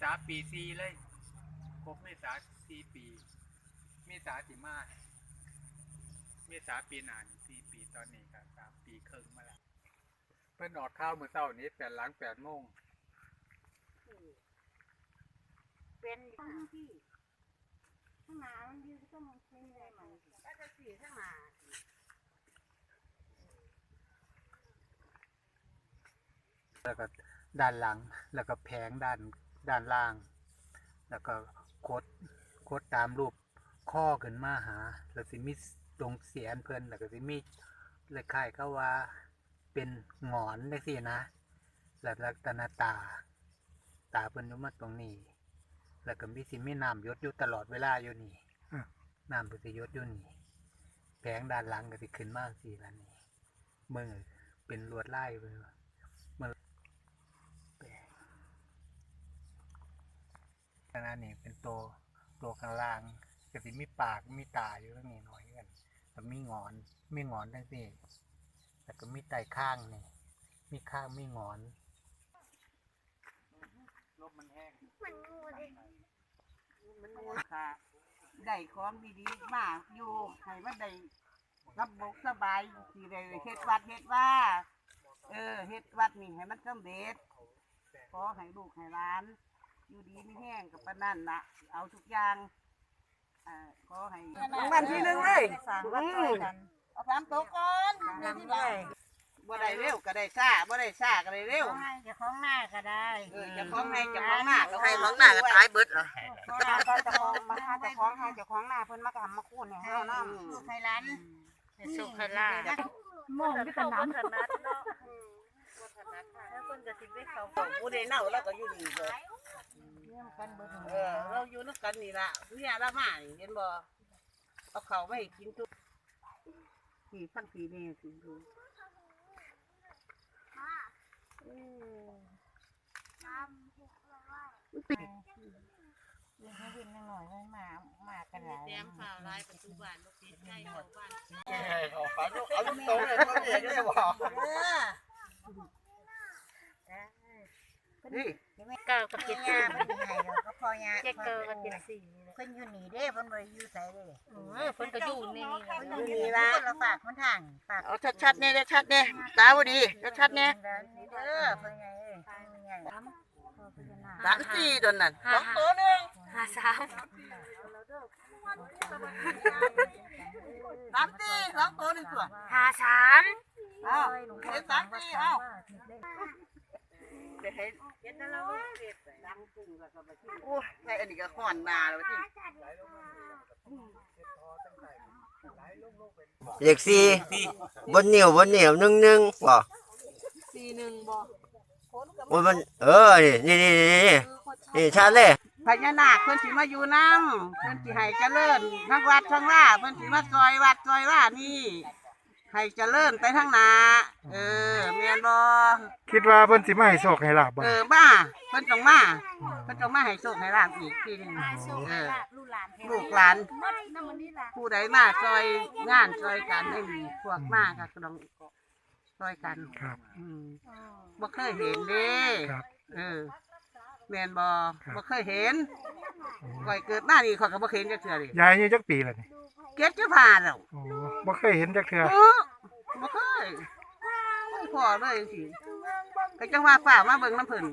ษาปีซีเลยครบเมษาซีปี เมษาสิมาเมษาปีหนานสี่ปีตอนนี้ก็สามปีครึ่งมาแล้วเพิ่นออกข้าวมื้อเช้านี้แปดหลังแปดโมงเป็นข้างที่ข้างหน้ามันยืนก็มันเป็นอะไรใหม่ก็จะสีข้างหน้าแล้วก็ด้านหลังแล้วก็แผงด้าน ด้านล่าง แล้วก็คดคดตามรูปข้อขึ้นมาหา แล้วสิมีตรงเสียนเพิ่นแล้วก็สิมีเลยคล้ายก็ว่าเป็นหงอนได้สินะแล้วลักษณะตา ตาเพิ่นอยู่มาตรงนี้ แล้วก็มีสิมีน้ำหยดอยู่ตลอดเวลาอยู่นี่น้ำเพิ่นสิหยดอยู่นี่แผงด้านหลังก็สิขึ้นมาสิล่ะนี่มือเป็นลวดลายเพิ่นว่ามือแปลง ขนาดนี้เป็นตัวตัวข้างล่างก็สิมีปากมีตาอยู่ตรงนี้หน่อยกันแล้วมีหงอนมีหงอนทั้งสี่แล้วก็มีไตข้างนี่มีข้างมีหงอนลมมันแห้งมันงูดิมันงูค่ะได้ของดีๆมาอยู่ให้มันได้รับบกสบายสิได้เฮ็ดวัดเฮ็ดว่า เออเฮ็ดวัดนี่ให้มันสำเร็จขอให้ลูกให้หลาน อยู่ดีไม่แห้งกับปานนั่นละเอาทุกอย่างอ่าขอให้รางวัลที่หนึ่งเลยสร้างวัดช่วยกันเอาสามตัวก่อนเดี๋ยวที่ได้บ่ได้เร็วก็ได้ช้าบ่ได้ช้าก็ได้เร็วให้เจ้าของหน้าก็ได้เออจะของให้จะของหน้าก็ให้ให้ขขอองงหหน้าน้าก็ก็ตาตายยเบิดเหรอถ้าก็เจ้าของมาหาเจ้าของให้เจ้าของหน้าเพิ่นมากำมาคูนให้เฮานํลูกให้หลานสุขลามองที่เป็นน้ำแล้วคนจะสิไปเขา ผู้ใดเน่าแล้วก็อยู่นี่เลย กันเบิดเออเราอยู่นักกันนี่ละเนี่ยละมานี่เห็นบ่เอาเขาวไม่กินทุกผีพันผีนี่สิดูเพิ่นวินหน่อยๆมามากันหลายแต้มข่าวร้ายปัจจุบันลูกศิษย์ใกล้เข้าบ้านเอาลูกโตเลยตัวเองได้บอกนี่ เก้ากับเจ็ดยาสี่เพิ่นให้เราก็พอยาเจ็ดเก้ากับเจ็ดสี่เพิ่นอยู่นี่เด้เพิ่นบ่ได้อยู่ไสเด้เออคนก็อยู่นี่เพิ่นอยู่นี่ละคนละฝากคนทางฝากเอาชัดๆเนี่ยชัดๆเนี่ยตาบ่ดีชัดๆเนี่ยเด้อเพิ่นไงเอ้ยเพิ่นไงสามสี่ตัวนั้นสองตัวหนึงห้าสามสามสี่สองตัวหนึงตัวห้าสามเอาเห็นสามสี่เอา เดี๋ยวให้เห็นแล้วเราดังตึงแล้วก็ไปที่โอ้ยใส่อันนี้ก็ห่อนหนาแล้วที่เลขสี่บนเหนียวบนเหนียวหนึ่งหนึ่งบ่สี่หนึ่งบ่โอ้ยมันเออนี่นี่นี่นี่นี่นี่ชัดเลยพญานาคเพิ่นสิมาอยู่น้ำเพิ่นสิให้เจริญทั้งวัดทั้งว่าเพิ่นสิมาซอยวัดซอยว่านี่ ให้เจริญไปทั้งหนาเออแม่นบ่คิดว่าเพิ่นสิมาให้โชคให้ลาบบ่เออมาเพิ่นต้องมาเพิ่นต้องมาให้โชคให้ลาบอีกทีหนึงเออลูกหลานลูกหลานหมดน้ำมันนี่ล่ะผู้ใดมาซอยงานซอยกันให้มีพวกมาก็ต้องซอยกัน ครับ อืมบ่เคยเห็นเด้ครับ เออแม่นบ่บ่เคยเห็นก่อยเกิดมานี่ข้อยก็บ่เคยเห็นจักเทื่อดิยายอายุจักปีแล้วนี่เก็บจะผ่านแล้วโอ้ บ่เคยเห็นจักเทื่อเออบ่เคยไม่พอเลยสิก็จังว่าฝ่ามาเบิ่งน้ำเพิ่น